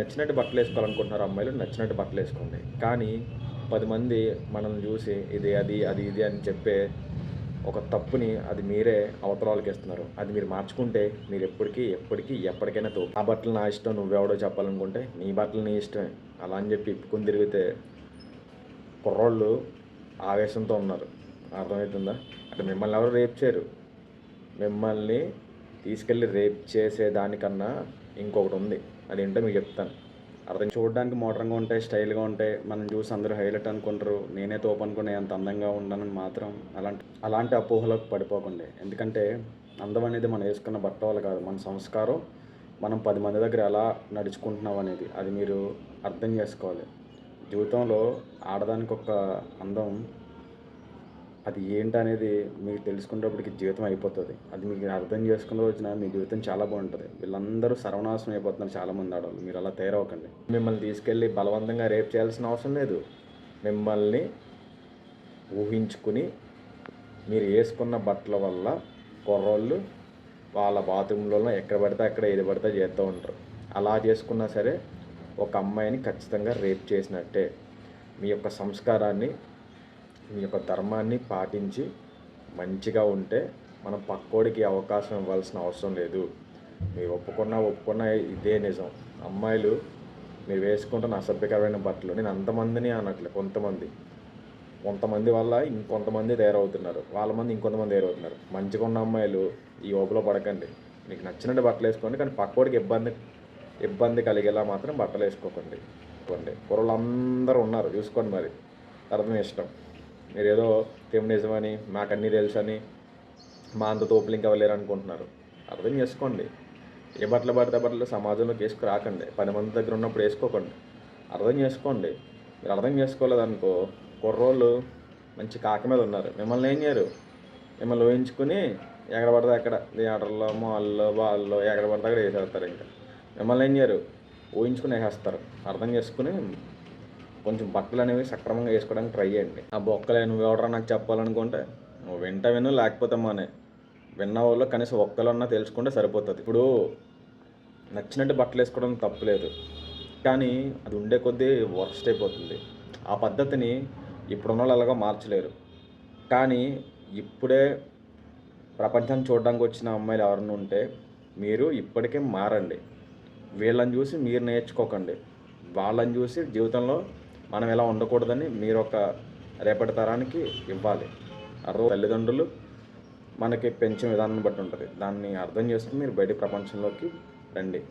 నచ్చినట్టు బట్టలు వేసుకోవాలనుకుంటున్నారు అమ్మాయిలు నచ్చినట్టు బట్టలు వేసుకోండి. కానీ పది మంది మనల్ని చూసి ఇది అది అది ఇది అని చెప్పే ఒక తప్పుని అది మీరే అవతరాలకి ఇస్తున్నారు అది మీరు మార్చుకుంటే మీరు ఎప్పటికీ ఎప్పటికీ ఎప్పటికైనా తో ఆ బట్టలు నా ఇష్టం నువ్వెవడో చెప్పాలనుకుంటే నీ బట్టలు నీ ఇష్టమే. అలా అని చెప్పి ఇప్పుకొని తిరిగితే కుర్రోళ్ళు ఆవేశంతో ఉన్నారు. అర్థమవుతుందా? అంటే మిమ్మల్ని ఎవరు రేప్ చేయరు. మిమ్మల్ని తీసుకెళ్ళి రేప్ చేసే దానికన్నా ఇంకొకటి ఉంది. అదేంటో మీకు చెప్తాను. అర్థం చూడడానికి మోడర్న్గా ఉంటాయి స్టైల్గా ఉంటాయి. మనం చూసి అందరూ హైలైట్ అనుకుంటారు. నేనే తోపు అనుకునే అంత అందంగా ఉండనని మాత్రం అలాంటి అలాంటి అపోహలకు పడిపోకండి. ఎందుకంటే అందం అనేది మనం వేసుకున్న బట్ట వల్ల కాదు. మన సంస్కారం మనం పది మంది దగ్గర ఎలా నడుచుకుంటున్నాం అనేది అది మీరు అర్థం చేసుకోవాలి. జీవితంలో ఆడదానికి ఒక అందం అది ఏంటనేది మీకు తెలుసుకునేటప్పటికి జీవితం అయిపోతుంది. అది మీకు అర్థం చేసుకున్న రోజున మీ జీవితం చాలా బాగుంటుంది. వీళ్ళందరూ సర్వనాశనం అయిపోతున్నారు చాలామంది ఆడవాళ్ళు. మీరు అలా తయారవకండి మిమ్మల్ని తీసుకెళ్ళి బలవంతంగా రేప్ చేయాల్సిన అవసరం లేదు. మిమ్మల్ని ఊహించుకుని మీరు వేసుకున్న బట్టల వల్ల కుర్రోళ్ళు వాళ్ళ బాత్రూంలలో ఎక్కడ పడితే అక్కడ ఏది పడితే చేస్తూ ఉంటారు. అలా చేసుకున్నా సరే ఒక అమ్మాయిని ఖచ్చితంగా రేప్ చేసినట్టే. మీ యొక్క సంస్కారాన్ని మీ యొక్క ధర్మాన్ని పాటించి మంచిగా ఉంటే మనం పక్కోడికి అవకాశం ఇవ్వాల్సిన అవసరం లేదు. మీరు ఒప్పుకున్నా ఒప్పుకున్నా ఇదే నిజం. అమ్మాయిలు మీరు వేసుకుంటున్న అసభ్యకరమైన బట్టలు నేను అంతమందిని అనట్లే కొంతమంది. కొంతమంది వల్ల ఇంకొంతమంది తయారవుతున్నారు. వాళ్ళ మంది ఇంకొంతమంది తయారవుతున్నారు. మంచిగా ఉన్న అమ్మాయిలు ఈ ఓపులో పడకండి. మీకు నచ్చినట్టు బట్టలు వేసుకోండి కానీ పక్కోడికి ఇబ్బంది ఇబ్బంది కలిగేలా మాత్రం బట్టలు వేసుకోకండి. కుర్రలు అందరూ ఉన్నారు. చూసుకోండి మరి. తర్వాత మీ ఇష్టం. మీరేదో ఫెమినిజం అని మాకు అన్నీ తెలుసు అని మా అంత తోపులు ఇంకా అనుకుంటున్నారు అర్థం చేసుకోండి. ఏ బట్టలు పడితే బట్టలు సమాజంలోకి వేసుకురాకండి పది మంది దగ్గర ఉన్నప్పుడు వేసుకోకండి. అర్థం చేసుకోండి. మీరు అర్థం చేసుకోలేదనుకో కుర్రోళ్ళు మంచి కాకి మీద ఉన్నారు. మిమ్మల్ని ఏం చేయరు? మిమ్మల్ని ఊహించుకుని ఎక్కడ పడితే అక్కడ థియేటర్లో మాల్లో బాల్లో ఎక్కడ పడితే అక్కడ వేసేస్తారు ఇంకా. మిమ్మల్ని ఏం చేయరు? ఊహించుకుని వేసేస్తారు. అర్థం చేసుకుని కొంచెం బట్టలు అనేవి సక్రమంగా వేసుకోవడానికి ట్రై చేయండి. ఆ బొక్కలే నువ్వు ఎవడరా నాకు చెప్పాలనుకుంటే నువ్వు వింట విను లేకపోతే మానే. విన్న వాళ్ళు కనీసం ఒక్కలన్నా తెలుసుకుంటే సరిపోతుంది. ఇప్పుడు నచ్చినట్టు బట్టలు వేసుకోవడం తప్పులేదు కానీ అది ఉండే కొద్దీ వర్స్ట్ అయిపోతుంది. ఆ పద్ధతిని ఇప్పుడున్న వాళ్ళు అలాగా మార్చలేరు. కానీ ఇప్పుడే ప్రపంచం చూడడానికి వచ్చిన అమ్మాయిలు ఎవరైనా ఉంటే మీరు ఇప్పటికే మారండి. వీళ్ళని చూసి మీరు నేర్చుకోకండి. వాళ్ళని చూసి జీవితంలో మనం ఎలా ఉండకూడదని మీరు ఒక రేపటి తరానికి ఇవ్వాలి. అర్థం తల్లిదండ్రులు మనకి పెంచిన విధానాన్ని బట్టి ఉంటుంది. దాన్ని అర్థం చేసుకుని మీరు బయట ప్రపంచంలోకి రండి.